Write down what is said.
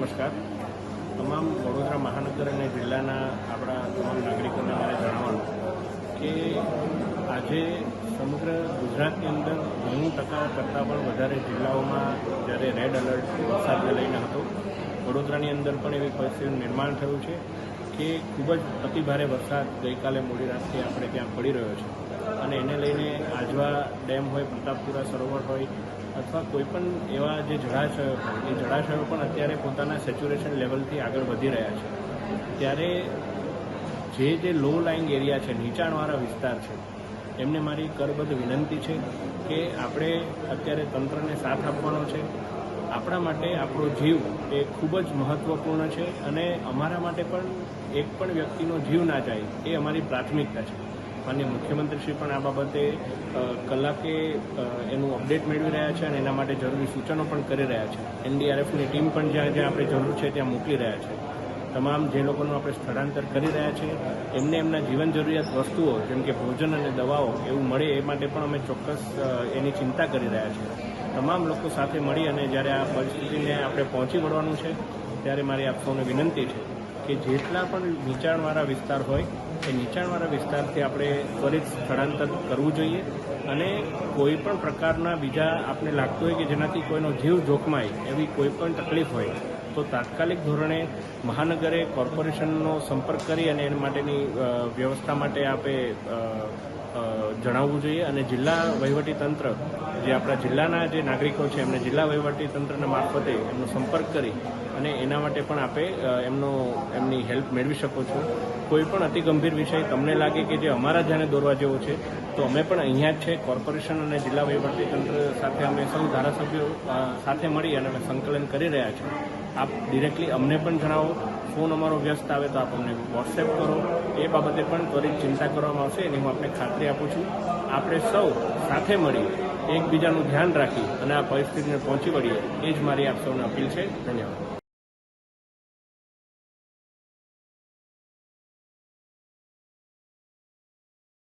નમસ્કાર. તમામ વડોદરા મહાનગર અને જિલ્લાના આપણા તમામ નાગરિકોને મારે જણાવવાનું કે આજે સમગ્ર ગુજરાતની અંદર નેવું ટકા કરતાં પણ વધારે જિલ્લાઓમાં જ્યારે રેડ એલર્ટ વરસાદને લઈને હતો. વડોદરાની અંદર પણ એવી પરિસ્થિતિનું નિર્માણ થયું છે કે ખૂબ જ અતિભારે વરસાદ ગઈકાલે મોડી રાતથી આપણે ત્યાં પડી રહ્યો છે. અને એને લઈને આજવા ડેમ હોય, પ્રતાપપુરા સરોવર હોય, અથવા કોઈ પણ એવા જે જળાશયો હોય, એ જળાશયો પણ અત્યારે પોતાના સેચ્યુરેશન લેવલથી આગળ વધી રહ્યા છે. ત્યારે જે જે લો લાઇંગ એરિયા છે, નીચાણવાળા વિસ્તાર છે, એમને મારી કરબદ્ધ વિનંતી છે કે આપણે અત્યારે તંત્રને સાથ આપવાનો છે. આપણા માટે આપણો જીવ એ ખૂબ જ મહત્વપૂર્ણ છે અને અમારા માટે પણ એક પણ વ્યક્તિનો જીવ ના જાય એ અમારી પ્રાથમિકતા છે. માન્ય મુખ્યમંત્રીશ્રી પણ આ બાબતે કલાકે એનું અપડેટ મેળવી રહ્યા છે અને એના માટે જરૂરી સૂચનો પણ કરી રહ્યા છે. એનડીઆરએફની ટીમ પણ જ્યાં જ્યાં આપણે જરૂર છે ત્યાં મોકલી રહ્યા છે. તમામ જે લોકોનું આપણે સ્થળાંતર કરી રહ્યા છીએ એમને એમના જીવન જરૂરિયાત વસ્તુઓ, જેમ કે ભોજન અને દવાઓ એવું મળે એ માટે પણ અમે ચોક્કસ એની ચિંતા કરી રહ્યા છીએ તમામ લોકો સાથે મળી અને જ્યારે આ પરિસ્થિતિને આપણે પહોંચી વળવાનું છે, ત્યારે મારી આપ સૌને વિનંતી છે કે જેટલા પણ નીચાણવાળા વિસ્તાર હોય એ નીચાણવાળા વિસ્તારથી આપણે ત્વરિત સ્થળાંતર કરવું જોઈએ અને કોઈ પણ પ્રકારના બીજા આપણે લાગતું હોય કે જેનાથી કોઈનો જીવ જોખમાય એવી કોઈ પણ તકલીફ હોય તો તાત્કાલિક ધોરણે મહાનગરે કોર્પોરેશનનો સંપર્ક કરી અને એના માટેની વ્યવસ્થા માટે આપે અ, અ, જણાવવું જોઈએ અને જિલ્લા વહીવટી તંત્ર, જે આપણા જિલ્લાના જે નાગરિકો છે, એમને જિલ્લા વહીવટી તંત્રના મારફતે એમનો સંપર્ક કરી અને એના માટે પણ આપે એમનો, એમની હેલ્પ મેળવી શકો છો. કોઈ પણ અતિ ગંભીર વિષય તમને લાગે કે જે અમારા ધ્યાને દોરવા જેવો છે, તો અમે પણ અહીંયા જ છે. કોર્પોરેશન અને જિલ્લા વહીવટી તંત્ર સાથે અમે સૌ ધારાસભ્યો સાથે મળી અને અમે સંકલન કરી રહ્યા છીએ. આપ ડિરેક્ટલી અમને પણ જણાવો. ફોન અમારો વ્યસ્ત આવે તો આપ અમને વોટ્સએપ કરો. એ બાબતે પણ ત્વરિત ચિંતા કરવામાં આવશે એની હું આપને ખાતરી આપું છું. આપણે સૌ સાથે મળી એકબીજાનું ધ્યાન રાખી અને આ પરિસ્થિતિને પહોંચી વળીએ. એ જ મારી આપ સૌને અપીલ છે. ધન્યવાદ.